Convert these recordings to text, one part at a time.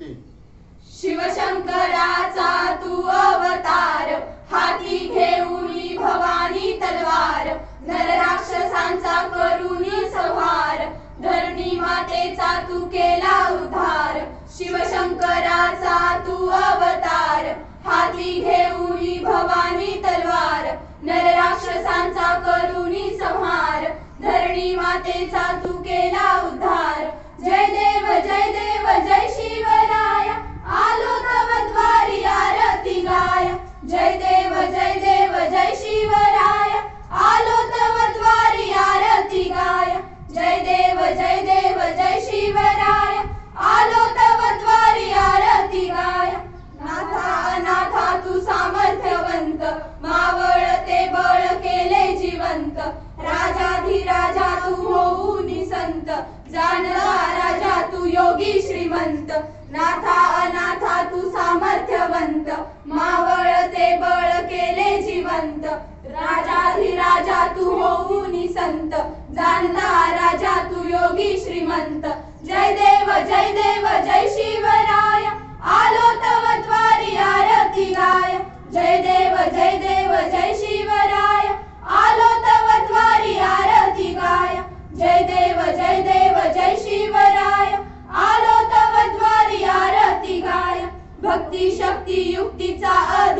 ते शिवशंकराचा तू अवतार हाती घेऊनी भवानी तलवार नरराक्षसांचा करुणी संहार धरणी मातेचा तू केला उद्धार शिवशंकराचा तू अवतार हाती घेऊनी भवानी तलवार नरराक्षसांचा करुणी संहार धरणी मातेचा तू केला उद्धार योगी श्रीमंत. नाथा अनाथा तू सामर्थ्यवंत. मावळ ते बळ केले जिवंत. राजाधिराजा तू होऊन संत जाणता राजा तू योगी श्रीमंत. जय देव जय देव जय शिवराय.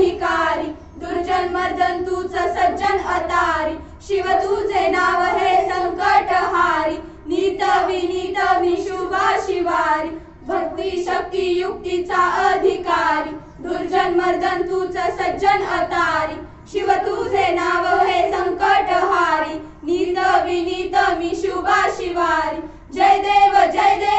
अधिकारी दुर्जन मर्दन तूच सज्जन अतारी. शिव तुझे नाव हे संकट हारी नीत विनीत विशुभा शिवारी. भक्ती शक्ती युक्तीचा अधिकारी. दुर्जन मर्दन तूच सज्जन अतारी. शिव तुझे नाव हे संकट हारी नीत विनीत मी शुभा शिवारी. जय देव जय देव.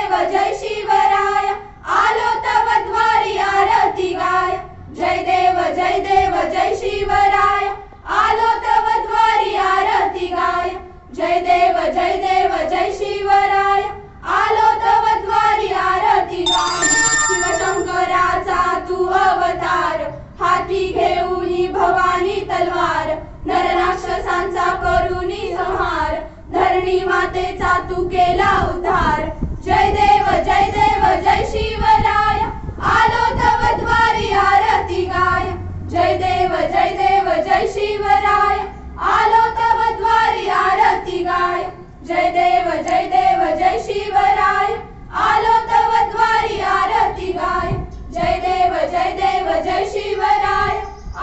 जय देव जय शिवराय. आलो तवद्वारी आरती गाय शिवशंकराचा तू अवतार. हाती घेऊनी भवानी तलवार. नरराक्षसांचा करुणी संहार. धरणी मातेचा तू केला उद्धार. जय देव जय देव जय शिवराय. आलो तवद्वारी आरती गाय. जय देव जय देव जय शिवराय. आलो तवद्वारी आरती गाय. जय देव जय देव जय शिवराय. आलो तव द्वारी आरती गाय. जय देव जय देव जय शिवराय.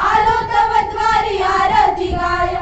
आलो तव द्वारी आरती गाय.